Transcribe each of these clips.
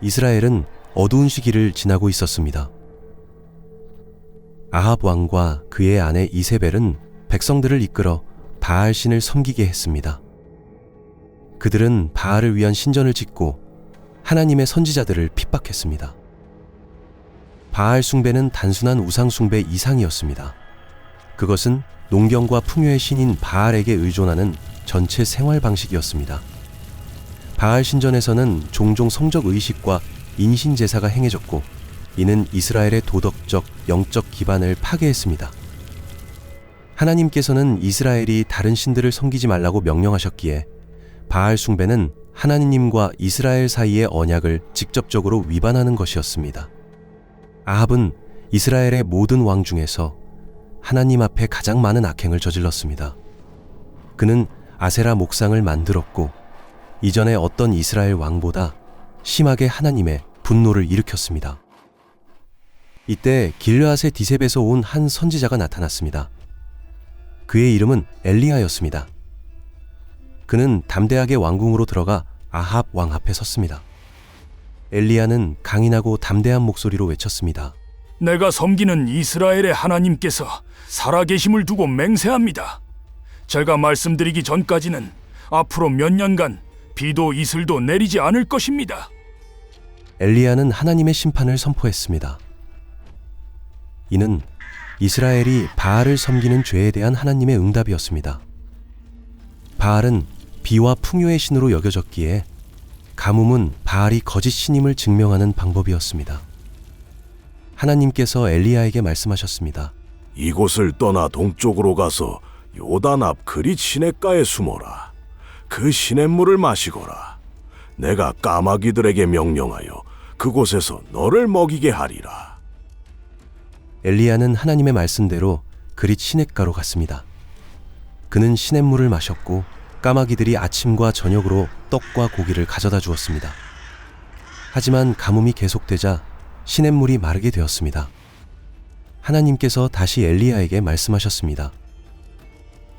이스라엘은 어두운 시기를 지나고 있었습니다. 아합 왕과 그의 아내 이세벨은 백성들을 이끌어 바알 신을 섬기게 했습니다. 그들은 바알을 위한 신전을 짓고 하나님의 선지자들을 핍박했습니다. 바알 숭배는 단순한 우상 숭배 이상이었습니다. 그것은 농경과 풍요의 신인 바알에게 의존하는 전체 생활 방식이었습니다. 바알 신전에서는 종종 성적 의식과 인신 제사가 행해졌고 이는 이스라엘의 도덕적, 영적 기반을 파괴했습니다. 하나님께서는 이스라엘이 다른 신들을 섬기지 말라고 명령하셨기에 바알 숭배는 하나님과 이스라엘 사이의 언약을 직접적으로 위반하는 것이었습니다. 아합은 이스라엘의 모든 왕 중에서 하나님 앞에 가장 많은 악행을 저질렀습니다. 그는 아세라 목상을 만들었고 이전에 어떤 이스라엘 왕보다 심하게 하나님의 분노를 일으켰습니다. 이때 길르앗의 디셉에서 온 한 선지자가 나타났습니다. 그의 이름은 엘리야였습니다. 그는 담대하게 왕궁으로 들어가 아합 왕 앞에 섰습니다. 엘리야는 강인하고 담대한 목소리로 외쳤습니다. 내가 섬기는 이스라엘의 하나님께서 살아계심을 두고 맹세합니다. 제가 말씀드리기 전까지는 앞으로 몇 년간 비도 이슬도 내리지 않을 것입니다. 엘리야는 하나님의 심판을 선포했습니다. 이는 이스라엘이 바알을 섬기는 죄에 대한 하나님의 응답이었습니다. 바알은 비와 풍요의 신으로 여겨졌기에 가뭄은 바알이 거짓 신임을 증명하는 방법이었습니다. 하나님께서 엘리야에게 말씀하셨습니다. 이곳을 떠나 동쪽으로 가서 요단 앞 그릿 시냇가에 숨어라. 그 시냇물을 마시거라. 내가 까마귀들에게 명령하여 그곳에서 너를 먹이게 하리라. 엘리야는 하나님의 말씀대로 그릿 시냇가로 갔습니다. 그는 시냇물을 마셨고 까마귀들이 아침과 저녁으로 떡과 고기를 가져다 주었습니다. 하지만 가뭄이 계속되자 시냇물이 마르게 되었습니다. 하나님께서 다시 엘리야에게 말씀하셨습니다.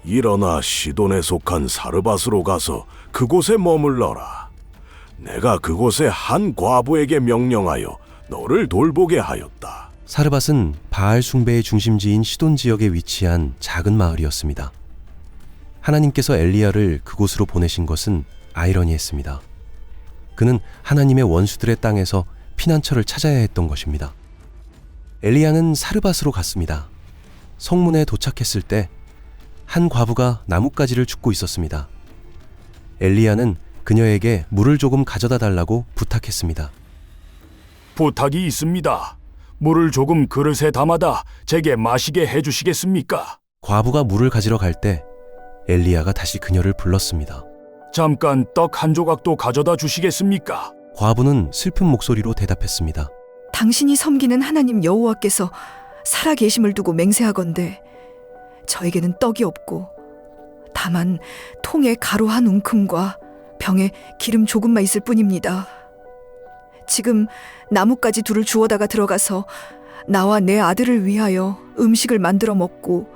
일어나 시돈에 속한 사르밧으로 가서 그곳에 머물러라. 내가 그곳에 한 과부에게 명령하여 너를 돌보게 하였다. 사르밧은 바알 숭배의 중심지인 시돈 지역에 위치한 작은 마을이었습니다. 하나님께서 엘리야를 그곳으로 보내신 것은 아이러니했습니다. 그는 하나님의 원수들의 땅에서 피난처를 찾아야 했던 것입니다. 엘리야는 사르밧으로 갔습니다. 성문에 도착했을 때 한 과부가 나뭇가지를 줍고 있었습니다. 엘리야는 그녀에게 물을 조금 가져다 달라고 부탁했습니다. 부탁이 있습니다. 물을 조금 그릇에 담아다 제게 마시게 해주시겠습니까? 과부가 물을 가지러 갈 때 엘리야가 다시 그녀를 불렀습니다. 잠깐 떡 한 조각도 가져다 주시겠습니까? 과부는 슬픈 목소리로 대답했습니다. 당신이 섬기는 하나님 여호와께서 살아 계심을 두고 맹세하건대 저에게는 떡이 없고 다만 통에 가루 한 웅큼과 병에 기름 조금만 있을 뿐입니다. 지금 나뭇가지 둘을 주워다가 들어가서 나와 내 아들을 위하여 음식을 만들어 먹고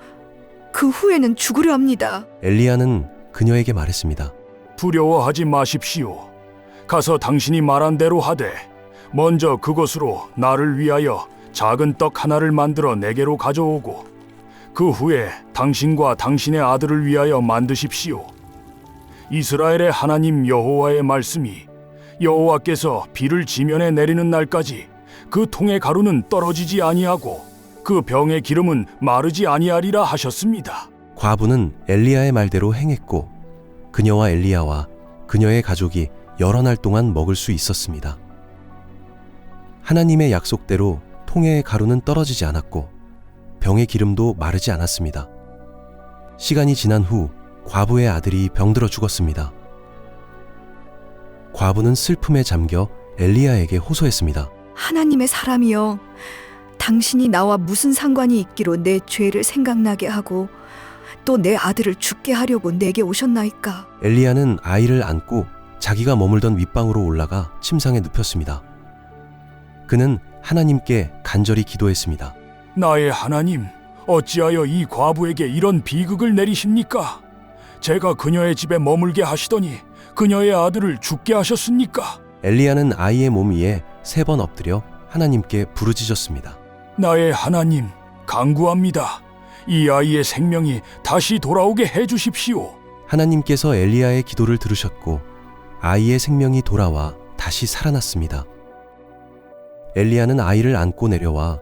그 후에는 죽으려 합니다. 엘리야는 그녀에게 말했습니다. 두려워하지 마십시오. 가서 당신이 말한 대로 하되 먼저 그곳으로 나를 위하여 작은 떡 하나를 만들어 내게로 가져오고 그 후에 당신과 당신의 아들을 위하여 만드십시오. 이스라엘의 하나님 여호와의 말씀이 여호와께서 비를 지면에 내리는 날까지 그 통의 가루는 떨어지지 아니하고 그 병의 기름은 마르지 아니하리라 하셨습니다. 과부는 엘리야의 말대로 행했고 그녀와 엘리야와 그녀의 가족이 여러 날 동안 먹을 수 있었습니다. 하나님의 약속대로 통의 가루는 떨어지지 않았고 병의 기름도 마르지 않았습니다. 시간이 지난 후 과부의 아들이 병들어 죽었습니다. 과부는 슬픔에 잠겨 엘리야에게 호소했습니다. 하나님의 사람이여 당신이 나와 무슨 상관이 있기로 내 죄를 생각나게 하고 또 내 아들을 죽게 하려고 내게 오셨나이까 엘리야는 아이를 안고 자기가 머물던 윗방으로 올라가 침상에 눕혔습니다. 그는 하나님께 간절히 기도했습니다. 나의 하나님, 어찌하여 이 과부에게 이런 비극을 내리십니까? 제가 그녀의 집에 머물게 하시더니 그녀의 아들을 죽게 하셨습니까? 엘리야는 아이의 몸 위에 세 번 엎드려 하나님께 부르짖었습니다. 나의 하나님, 강구합니다. 이 아이의 생명이 다시 돌아오게 해 주십시오. 하나님께서 엘리야의 기도를 들으셨고 아이의 생명이 돌아와 다시 살아났습니다. 엘리야는 아이를 안고 내려와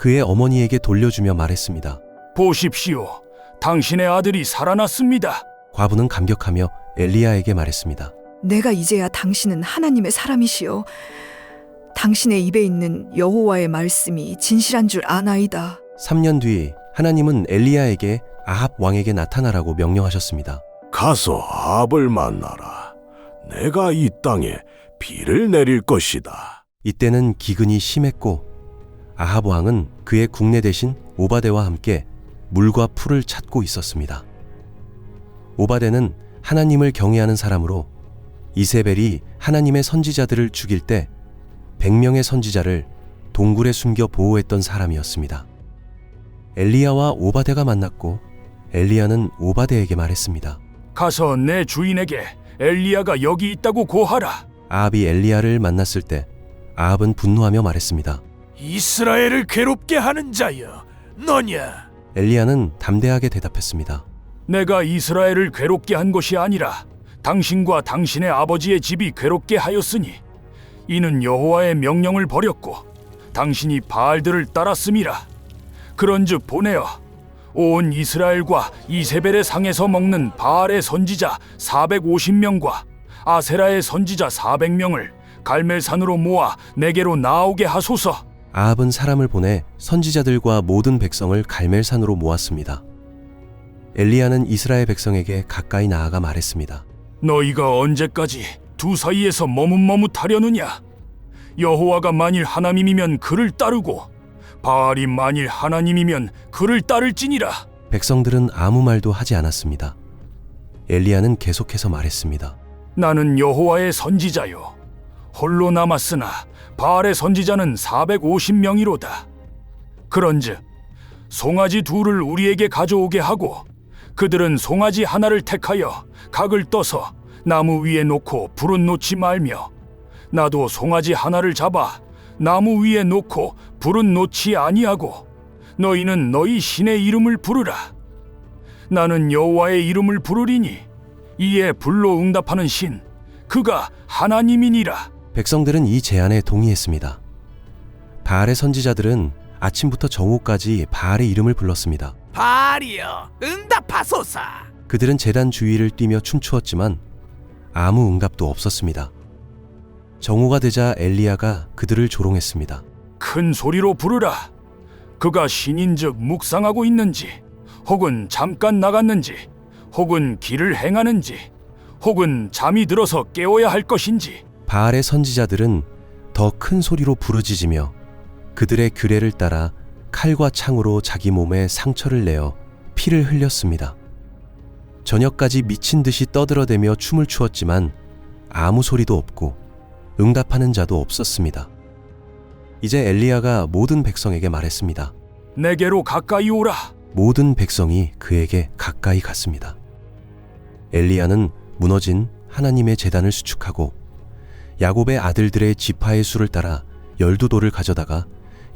그의 어머니에게 돌려주며 말했습니다. 보십시오. 당신의 아들이 살아났습니다. 과부는 감격하며 엘리야에게 말했습니다. 내가 이제야 당신은 하나님의 사람이시여. 당신의 입에 있는 여호와의 말씀이 진실한 줄 아나이다. 3년 뒤 하나님은 엘리야에게 아합 왕에게 나타나라고 명령하셨습니다. 가서 아합을 만나라. 내가 이 땅에 비를 내릴 것이다. 이때는 기근이 심했고 아합 왕은 그의 국내 대신 오바데와 함께 물과 풀을 찾고 있었습니다. 오바데는 하나님을 경외하는 사람으로 이세벨이 하나님의 선지자들을 죽일 때 100명의 선지자를 동굴에 숨겨 보호했던 사람이었습니다. 엘리야와 오바데가 만났고 엘리야는 오바데에게 말했습니다. 가서 내 주인에게 엘리야가 여기 있다고 고하라. 아합이 엘리야를 만났을 때 아합은 분노하며 말했습니다. 이스라엘을 괴롭게 하는 자여 너냐? 엘리야는 담대하게 대답했습니다. 내가 이스라엘을 괴롭게 한 것이 아니라 당신과 당신의 아버지의 집이 괴롭게 하였으니 이는 여호와의 명령을 버렸고 당신이 바알들을 따랐음이라. 그런즉 보내어 온 이스라엘과 이세벨의 상에서 먹는 바알의 선지자 450명과 아세라의 선지자 400명을 갈멜산으로 모아 내게로 나오게 하소서 아합은 사람을 보내 선지자들과 모든 백성을 갈멜산으로 모았습니다. 엘리야는 이스라엘 백성에게 가까이 나아가 말했습니다. 너희가 언제까지 두 사이에서 머뭇머뭇하려느냐? 여호와가 만일 하나님이면 그를 따르고 바알이 만일 하나님이면 그를 따를지니라. 백성들은 아무 말도 하지 않았습니다. 엘리야는 계속해서 말했습니다. 나는 여호와의 선지자요. 홀로 남았으나 바알의 선지자는 450명이로다. 그런즉 송아지 둘을 우리에게 가져오게 하고 그들은 송아지 하나를 택하여 각을 떠서 나무 위에 놓고 불은 놓지 말며 나도 송아지 하나를 잡아 나무 위에 놓고 불은 놓지 아니하고 너희는 너희 신의 이름을 부르라. 나는 여호와의 이름을 부르리니 이에 불로 응답하는 신 그가 하나님이니라. 백성들은 이 제안에 동의했습니다. 바알의 선지자들은 아침부터 정오까지 바알의 이름을 불렀습니다. 바알이여 응답하소서 그들은 재단 주위를 뛰며 춤추었지만 아무 응답도 없었습니다. 정오가 되자 엘리야가 그들을 조롱했습니다. 큰 소리로 부르라. 그가 신인즉 묵상하고 있는지, 혹은 잠깐 나갔는지, 혹은 길을 행하는지, 혹은 잠이 들어서 깨워야 할 것인지. 바알의 선지자들은 더 큰 소리로 부르짖으며 그들의 규례를 따라 칼과 창으로 자기 몸에 상처를 내어 피를 흘렸습니다. 저녁까지 미친 듯이 떠들어대며 춤을 추었지만 아무 소리도 없고 응답하는 자도 없었습니다. 이제 엘리야가 모든 백성에게 말했습니다. 내게로 가까이 오라. 모든 백성이 그에게 가까이 갔습니다. 엘리야는 무너진 하나님의 재단을 수축하고 야곱의 아들들의 지파의 수를 따라 열두 돌을 가져다가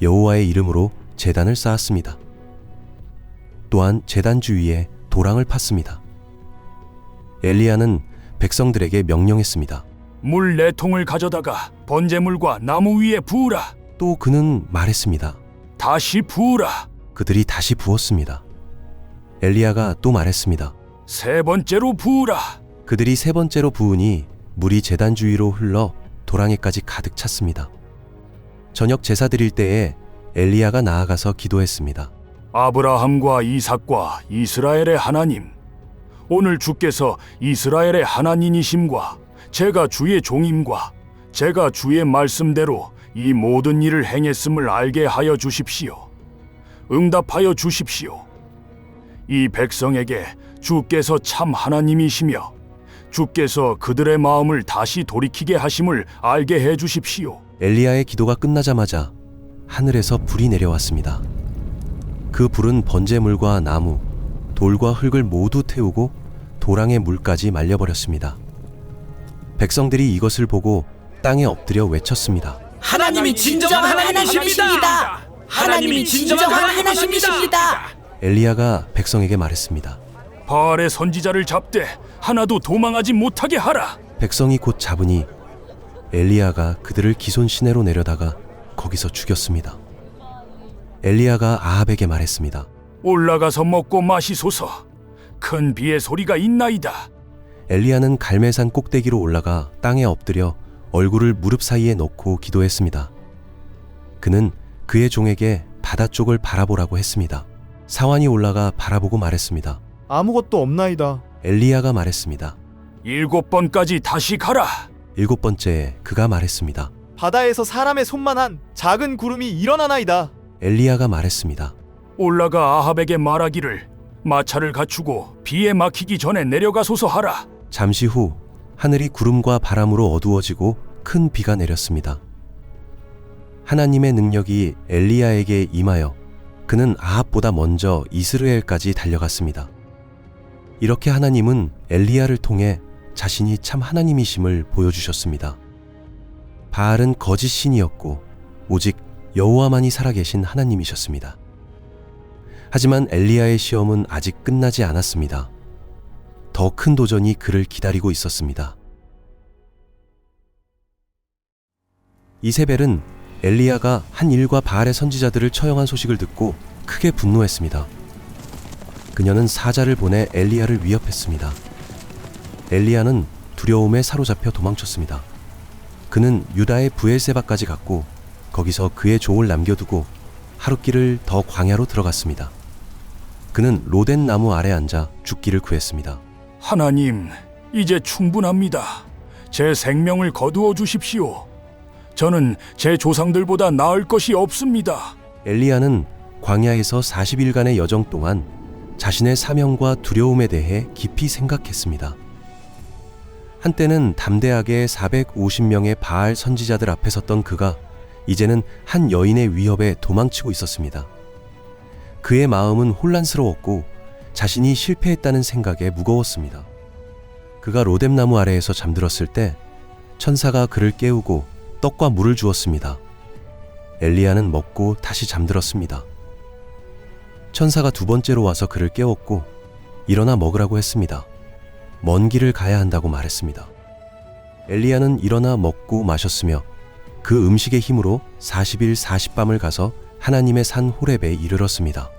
여호와의 이름으로 재단을 쌓았습니다. 또한 재단 주위에 도랑을 팠습니다. 엘리야는 백성들에게 명령했습니다. 물 네 통을 가져다가 번제물과 나무 위에 부으라. 또 그는 말했습니다. 다시 부으라. 그들이 다시 부었습니다. 엘리야가 또 말했습니다. 세 번째로 부으라. 그들이 세 번째로 부으니 물이 재단 주위로 흘러 도랑에까지 가득 찼습니다. 저녁 제사 드릴 때에 엘리야가 나아가서 기도했습니다. 아브라함과 이삭과 이스라엘의 하나님, 오늘 주께서 이스라엘의 하나님이심과 제가 주의 종임과 제가 주의 말씀대로 이 모든 일을 행했음을 알게 하여 주십시오. 응답하여 주십시오. 이 백성에게 주께서 참 하나님이시며 주께서 그들의 마음을 다시 돌이키게 하심을 알게 해 주십시오. 엘리야의 기도가 끝나자마자 하늘에서 불이 내려왔습니다. 그 불은 번제물과 나무, 돌과 흙을 모두 태우고 도랑의 물까지 말려버렸습니다. 백성들이 이것을 보고 땅에 엎드려 외쳤습니다. 하나님이 진정한 하나님이십니다. 하나님이 진정한 하나님이십니다. 엘리야가 백성에게 말했습니다. 바알의 선지자를 잡되 하나도 도망하지 못하게 하라. 백성이 곧 잡으니 엘리야가 그들을 기손 시내로 내려다가 거기서 죽였습니다. 엘리야가 아합에게 말했습니다. 올라가서 먹고 마시소서. 큰 비의 소리가 있나이다. 엘리야는 갈멜산 꼭대기로 올라가 땅에 엎드려 얼굴을 무릎 사이에 넣고 기도했습니다. 그는 그의 종에게 바다 쪽을 바라보라고 했습니다. 사환이 올라가 바라보고 말했습니다. 아무것도 없나이다. 엘리야가 말했습니다. 일곱 번까지 다시 가라. 일곱 번째에 그가 말했습니다. 바다에서 사람의 손만 한 작은 구름이 일어나나이다. 엘리야가 말했습니다. 올라가 아합에게 말하기를 마차를 갖추고 비에 막히기 전에 내려가소서 하라. 잠시 후 하늘이 구름과 바람으로 어두워지고 큰 비가 내렸습니다. 하나님의 능력이 엘리야에게 임하여 그는 아합보다 먼저 이스라엘까지 달려갔습니다. 이렇게 하나님은 엘리야를 통해 자신이 참 하나님이심을 보여주셨습니다. 바알은 거짓 신이었고 오직 여호와만이 살아계신 하나님이셨습니다. 하지만 엘리야의 시험은 아직 끝나지 않았습니다. 더 큰 도전이 그를 기다리고 있었습니다. 이세벨은 엘리야가 한 일과 바알의 선지자들을 처형한 소식을 듣고 크게 분노했습니다. 그녀는 사자를 보내 엘리야를 위협했습니다. 엘리야는 두려움에 사로잡혀 도망쳤습니다. 그는 유다의 부엘세바까지 갔고 거기서 그의 종을 남겨두고 하룻길을 더 광야로 들어갔습니다. 그는 로덴 나무 아래 앉아 죽기를 구했습니다. 하나님, 이제 충분합니다. 제 생명을 거두어 주십시오. 저는 제 조상들보다 나을 것이 없습니다. 엘리야는 광야에서 40일간의 여정 동안 자신의 사명과 두려움에 대해 깊이 생각했습니다. 한때는 담대하게 450명의 바알 선지자들 앞에 섰던 그가 이제는 한 여인의 위협에 도망치고 있었습니다. 그의 마음은 혼란스러웠고 자신이 실패했다는 생각에 무거웠습니다. 그가 로뎀나무 아래에서 잠들었을 때 천사가 그를 깨우고 떡과 물을 주었습니다. 엘리야는 먹고 다시 잠들었습니다. 천사가 두 번째로 와서 그를 깨웠고 일어나 먹으라고 했습니다. 먼 길을 가야 한다고 말했습니다. 엘리야는 일어나 먹고 마셨으며 그 음식의 힘으로 40일 40밤을 가서 하나님의 산 호렙에 이르렀습니다.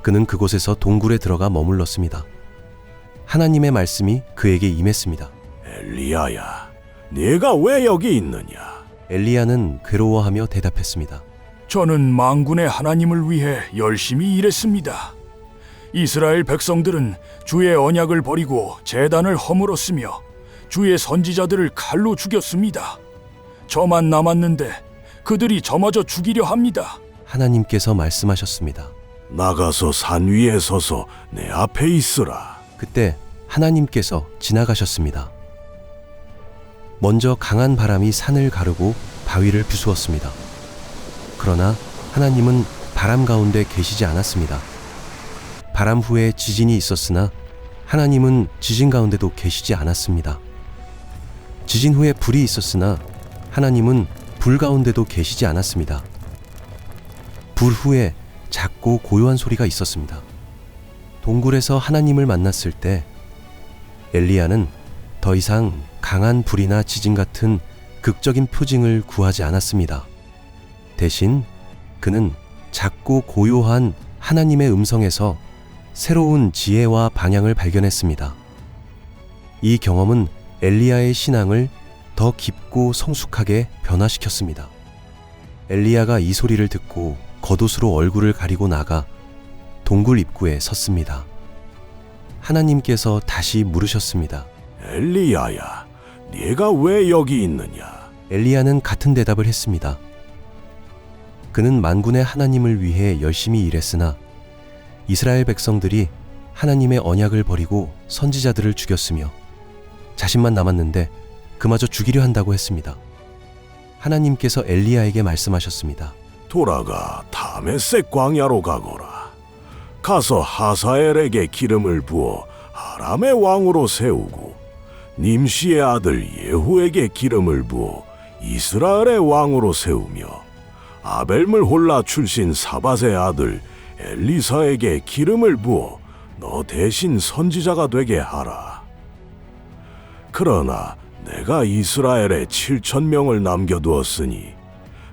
그는 그곳에서 동굴에 들어가 머물렀습니다. 하나님의 말씀이 그에게 임했습니다. 엘리야야, 네가 왜 여기 있느냐? 엘리야는 괴로워하며 대답했습니다. 저는 망군의 하나님을 위해 열심히 일했습니다. 이스라엘 백성들은 주의 언약을 버리고 재단을 허물었으며 주의 선지자들을 칼로 죽였습니다. 저만 남았는데 그들이 저마저 죽이려 합니다. 하나님께서 말씀하셨습니다. 나가서 산 위에 서서 내 앞에 있으라. 그때 하나님께서 지나가셨습니다. 먼저 강한 바람이 산을 가르고 바위를 부수었습니다. 그러나 하나님은 바람 가운데 계시지 않았습니다. 바람 후에 지진이 있었으나 하나님은 지진 가운데도 계시지 않았습니다. 지진 후에 불이 있었으나 하나님은 불 가운데도 계시지 않았습니다. 불 후에 작고 고요한 소리가 있었습니다. 동굴에서 하나님을 만났을 때 엘리야는 더 이상 강한 불이나 지진 같은 극적인 표징을 구하지 않았습니다. 대신 그는 작고 고요한 하나님의 음성에서 새로운 지혜와 방향을 발견했습니다. 이 경험은 엘리야의 신앙을 더 깊고 성숙하게 변화시켰습니다. 엘리야가 이 소리를 듣고 겉옷으로 얼굴을 가리고 나가 동굴 입구에 섰습니다. 하나님께서 다시 물으셨습니다. 엘리야야, 네가 왜 여기 있느냐? 엘리야는 같은 대답을 했습니다. 그는 만군의 하나님을 위해 열심히 일했으나 이스라엘 백성들이 하나님의 언약을 버리고 선지자들을 죽였으며 자신만 남았는데 그마저 죽이려 한다고 했습니다. 하나님께서 엘리야에게 말씀하셨습니다. 돌아가 다메섹 광야로 가거라. 가서 하사엘에게 기름을 부어 아람의 왕으로 세우고 님시의 아들 예후에게 기름을 부어 이스라엘의 왕으로 세우며 아벨물 홀라 출신 사밧의 아들 엘리사에게 기름을 부어 너 대신 선지자가 되게 하라. 그러나 내가 이스라엘에 7천 명을 남겨두었으니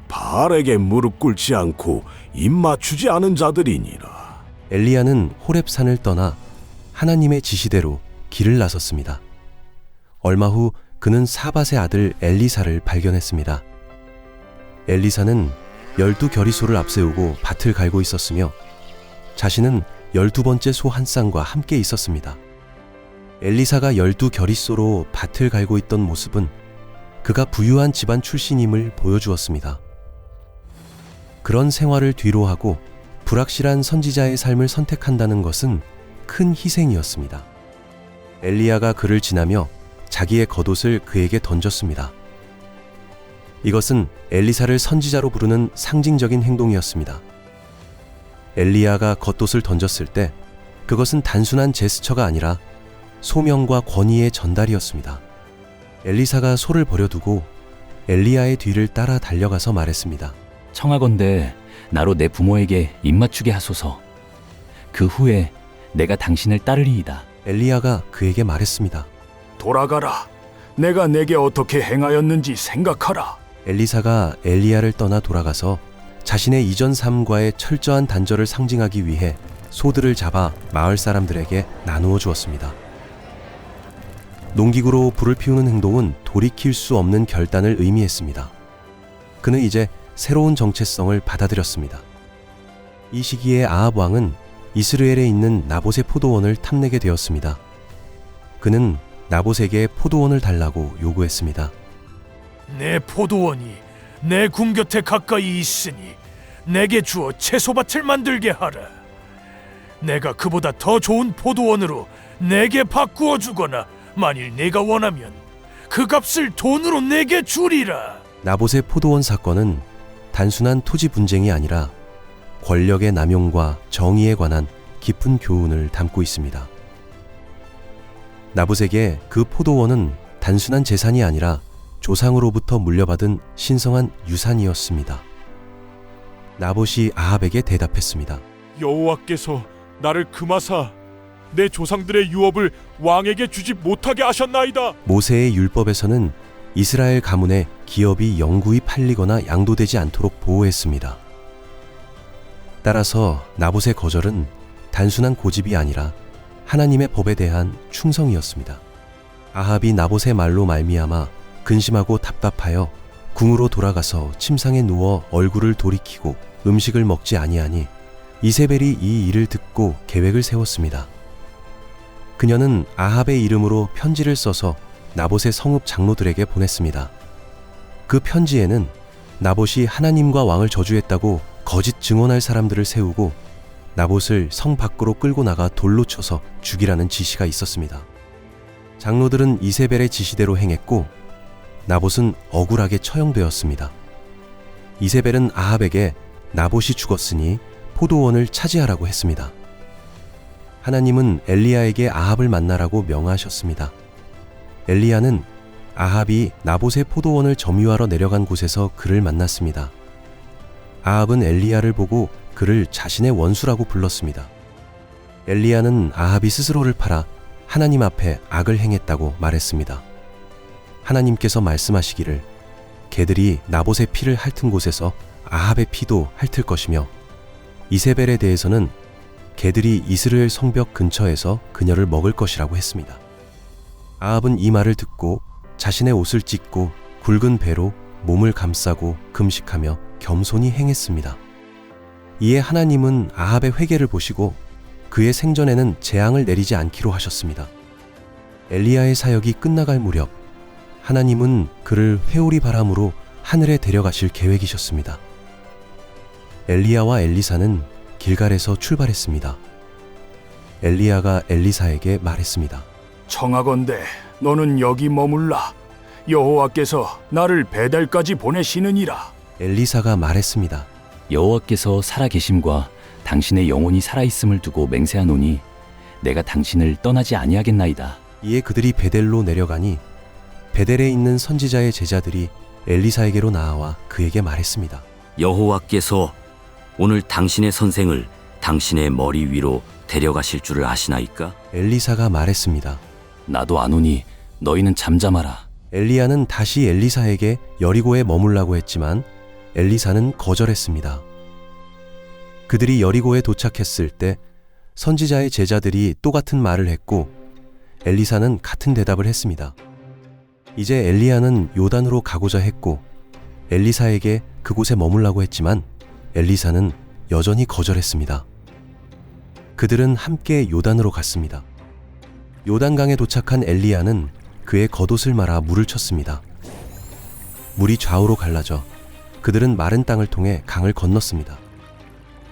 바알에게 무릎 꿇지 않고 입 맞추지 않은 자들이니라. 엘리야는 호렙산을 떠나 하나님의 지시대로 길을 나섰습니다. 얼마 후 그는 사밧의 아들 엘리사를 발견했습니다. 엘리사는 열두 결의소를 앞세우고 밭을 갈고 있었으며 자신은 열두 번째 소 한 쌍과 함께 있었습니다. 엘리사가 열두 결의소로 밭을 갈고 있던 모습은 그가 부유한 집안 출신임을 보여주었습니다. 그런 생활을 뒤로하고 불확실한 선지자의 삶을 선택한다는 것은 큰 희생이었습니다. 엘리야가 그를 지나며 자기의 겉옷을 그에게 던졌습니다. 이것은 엘리사를 선지자로 부르는 상징적인 행동이었습니다. 엘리야가 겉옷을 던졌을 때 그것은 단순한 제스처가 아니라 소명과 권위의 전달이었습니다. 엘리사가 소를 버려두고 엘리야의 뒤를 따라 달려가서 말했습니다. 청하건대 나로 내 부모에게 입맞추게 하소서. 그 후에 내가 당신을 따르리이다. 엘리야가 그에게 말했습니다. 돌아가라. 내가 내게 어떻게 행하였는지 생각하라. 엘리사가 엘리야를 떠나 돌아가서 자신의 이전 삶과의 철저한 단절을 상징하기 위해 소들을 잡아 마을 사람들에게 나누어 주었습니다. 농기구로 불을 피우는 행동은 돌이킬 수 없는 결단을 의미했습니다. 그는 이제 새로운 정체성을 받아들였습니다. 이 시기에 아합 왕은 이스라엘에 있는 나봇의 포도원을 탐내게 되었습니다. 그는 나봇에게 포도원을 달라고 요구했습니다. 내 포도원이 내 궁 곁에 가까이 있으니 내게 주어 채소밭을 만들게 하라. 내가 그보다 더 좋은 포도원으로 내게 바꾸어 주거나 만일 내가 원하면 그 값을 돈으로 내게 주리라. 나봇의 포도원 사건은 단순한 토지 분쟁이 아니라 권력의 남용과 정의에 관한 깊은 교훈을 담고 있습니다. 나봇에게 그 포도원은 단순한 재산이 아니라 조상으로부터 물려받은 신성한 유산이었습니다. 나봇이 아합에게 대답했습니다. 여호와께서 나를 금하사 내 조상들의 유업을 왕에게 주지 못하게 하셨나이다. 모세의 율법에서는 이스라엘 가문의 기업이 영구히 팔리거나 양도되지 않도록 보호했습니다. 따라서 나봇의 거절은 단순한 고집이 아니라 하나님의 법에 대한 충성이었습니다. 아합이 나봇의 말로 말미암아 근심하고 답답하여 궁으로 돌아가서 침상에 누워 얼굴을 돌이키고 음식을 먹지 아니하니 이세벨이 이 일을 듣고 계획을 세웠습니다. 그녀는 아합의 이름으로 편지를 써서 나봇의 성읍 장로들에게 보냈습니다. 그 편지에는 나봇이 하나님과 왕을 저주했다고 거짓 증언할 사람들을 세우고 나봇을 성 밖으로 끌고 나가 돌로 쳐서 죽이라는 지시가 있었습니다. 장로들은 이세벨의 지시대로 행했고 나봇은 억울하게 처형되었습니다. 이세벨은 아합에게 나봇이 죽었으니 포도원을 차지하라고 했습니다. 하나님은 엘리야에게 아합을 만나라고 명하셨습니다. 엘리야는 아합이 나봇의 포도원을 점유하러 내려간 곳에서 그를 만났습니다. 아합은 엘리야를 보고 그를 자신의 원수라고 불렀습니다. 엘리야는 아합이 스스로를 팔아 하나님 앞에 악을 행했다고 말했습니다. 하나님께서 말씀하시기를 개들이 나봇의 피를 핥은 곳에서 아합의 피도 핥을 것이며 이세벨에 대해서는 개들이 이스라엘 성벽 근처에서 그녀를 먹을 것이라고 했습니다. 아합은 이 말을 듣고 자신의 옷을 찢고 굵은 배로 몸을 감싸고 금식하며 겸손히 행했습니다. 이에 하나님은 아합의 회개를 보시고 그의 생전에는 재앙을 내리지 않기로 하셨습니다. 엘리야의 사역이 끝나갈 무렵 하나님은 그를 회오리 바람으로 하늘에 데려가실 계획이셨습니다. 엘리야와 엘리사는 길갈에서 출발했습니다. 엘리야가 엘리사에게 말했습니다. 청하건대 너는 여기 머물라. 여호와께서 나를 배달까지 보내시느니라. 엘리사가 말했습니다. 여호와께서 살아 계심과 당신의 영혼이 살아 있음을 두고 맹세하노니 내가 당신을 떠나지 아니하겠나이다. 이에 그들이 베델로 내려가니 베델에 있는 선지자의 제자들이 엘리사에게로 나아와 그에게 말했습니다. 여호와께서 오늘 당신의 선생을 당신의 머리 위로 데려가실 줄을 아시나이까? 엘리사가 말했습니다. 나도 아노니 너희는 잠잠하라. 엘리야는 다시 엘리사에게 여리고에 머물라고 했지만 엘리사는 거절했습니다. 그들이 여리고에 도착했을 때 선지자의 제자들이 또 같은 말을 했고 엘리사는 같은 대답을 했습니다. 이제 엘리야는 요단으로 가고자 했고 엘리사에게 그곳에 머물라고 했지만 엘리사는 여전히 거절했습니다. 그들은 함께 요단으로 갔습니다. 요단강에 도착한 엘리야는 그의 겉옷을 말아 물을 쳤습니다. 물이 좌우로 갈라져 그들은 마른 땅을 통해 강을 건넜습니다.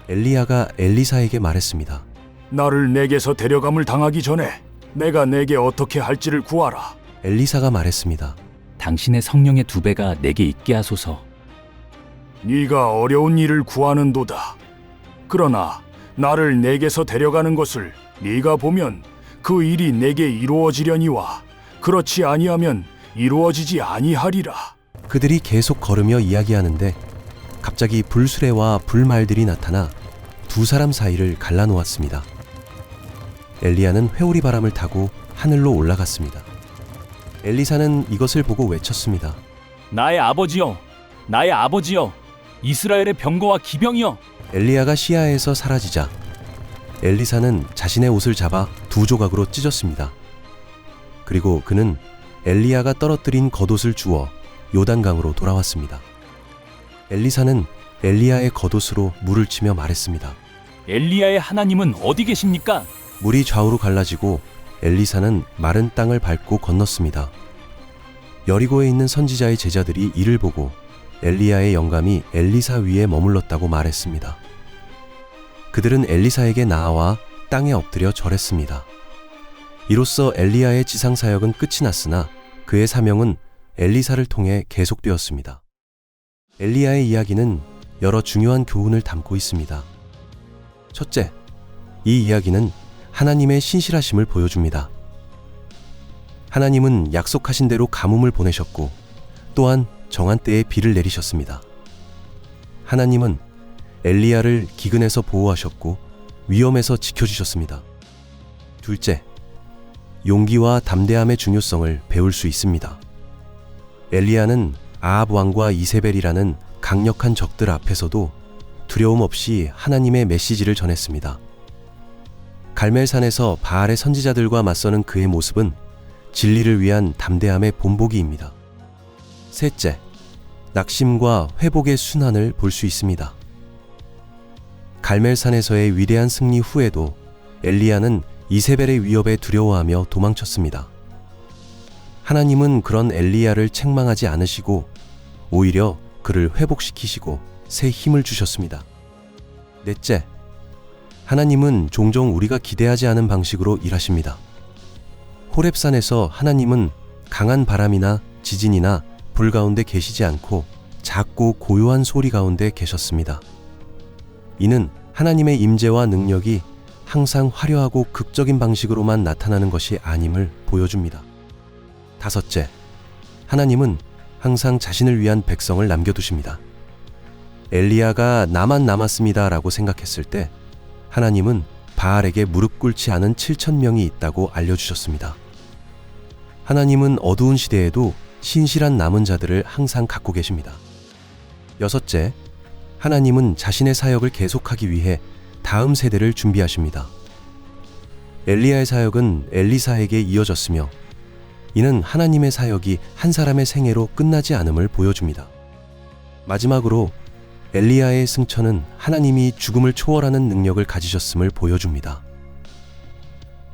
엘리야가 엘리사에게 말했습니다. 나를 내게서 데려감을 당하기 전에 내가 내게 어떻게 할지를 구하라. 엘리사가 말했습니다. 당신의 성령의 두 배가 내게 있게 하소서. 네가 어려운 일을 구하는도다. 그러나 나를 내게서 데려가는 것을 네가 보면 그 일이 내게 이루어지려니와 그렇지 아니하면 이루어지지 아니하리라. 그들이 계속 걸으며 이야기하는데 갑자기 불수레와 불말들이 나타나 두 사람 사이를 갈라놓았습니다. 엘리야는 회오리 바람을 타고 하늘로 올라갔습니다. 엘리사는 이것을 보고 외쳤습니다. 나의 아버지여, 나의 아버지여, 이스라엘의 병거와 기병이여. 엘리야가 시야에서 사라지자 엘리사는 자신의 옷을 잡아 두 조각으로 찢었습니다. 그리고 그는 엘리야가 떨어뜨린 겉옷을 주워 요단강으로 돌아왔습니다. 엘리사는 엘리야의 겉옷으로 물을 치며 말했습니다. 엘리야의 하나님은 어디 계십니까? 물이 좌우로 갈라지고 엘리사는 마른 땅을 밟고 건넜습니다. 여리고에 있는 선지자의 제자들이 이를 보고 엘리야의 영감이 엘리사 위에 머물렀다고 말했습니다. 그들은 엘리사에게 나아와 땅에 엎드려 절했습니다. 이로써 엘리야의 지상 사역은 끝이 났으나 그의 사명은 엘리사를 통해 계속되었습니다. 엘리야의 이야기는 여러 중요한 교훈을 담고 있습니다. 첫째, 이 이야기는 하나님의 신실하심을 보여줍니다. 하나님은 약속하신 대로 가뭄을 보내셨고 또한 정한 때에 비를 내리셨습니다. 하나님은 엘리야를 기근에서 보호하셨고 위험에서 지켜주셨습니다. 둘째, 용기와 담대함의 중요성을 배울 수 있습니다. 엘리야는 아합 왕과 이세벨이라는 강력한 적들 앞에서도 두려움 없이 하나님의 메시지를 전했습니다. 갈멜산에서 바알의 선지자들과 맞서는 그의 모습은 진리를 위한 담대함의 본보기입니다. 셋째, 낙심과 회복의 순환을 볼 수 있습니다. 갈멜산에서의 위대한 승리 후에도 엘리야는 이세벨의 위협에 두려워하며 도망쳤습니다. 하나님은 그런 엘리야를 책망하지 않으시고 오히려 그를 회복시키시고 새 힘을 주셨습니다. 넷째, 하나님은 종종 우리가 기대하지 않은 방식으로 일하십니다. 호렙산에서 하나님은 강한 바람이나 지진이나 불 가운데 계시지 않고 작고 고요한 소리 가운데 계셨습니다. 이는 하나님의 임재와 능력이 항상 화려하고 극적인 방식으로만 나타나는 것이 아님을 보여줍니다. 다섯째, 하나님은 항상 자신을 위한 백성을 남겨두십니다. 엘리야가 나만 남았습니다라고 생각했을 때 하나님은 바알에게 무릎 꿇지 않은 7천 명이 있다고 알려주셨습니다. 하나님은 어두운 시대에도 신실한 남은 자들을 항상 갖고 계십니다. 여섯째, 하나님은 자신의 사역을 계속하기 위해 다음 세대를 준비하십니다. 엘리야의 사역은 엘리사에게 이어졌으며 이는 하나님의 사역이 한 사람의 생애로 끝나지 않음을 보여줍니다. 마지막으로 엘리야의 승천은 하나님이 죽음을 초월하는 능력을 가지셨음을 보여줍니다.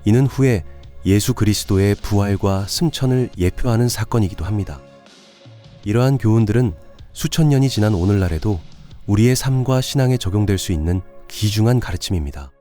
이는 후에 예수 그리스도의 부활과 승천을 예표하는 사건이기도 합니다. 이러한 교훈들은 수천 년이 지난 오늘날에도 우리의 삶과 신앙에 적용될 수 있는 귀중한 가르침입니다.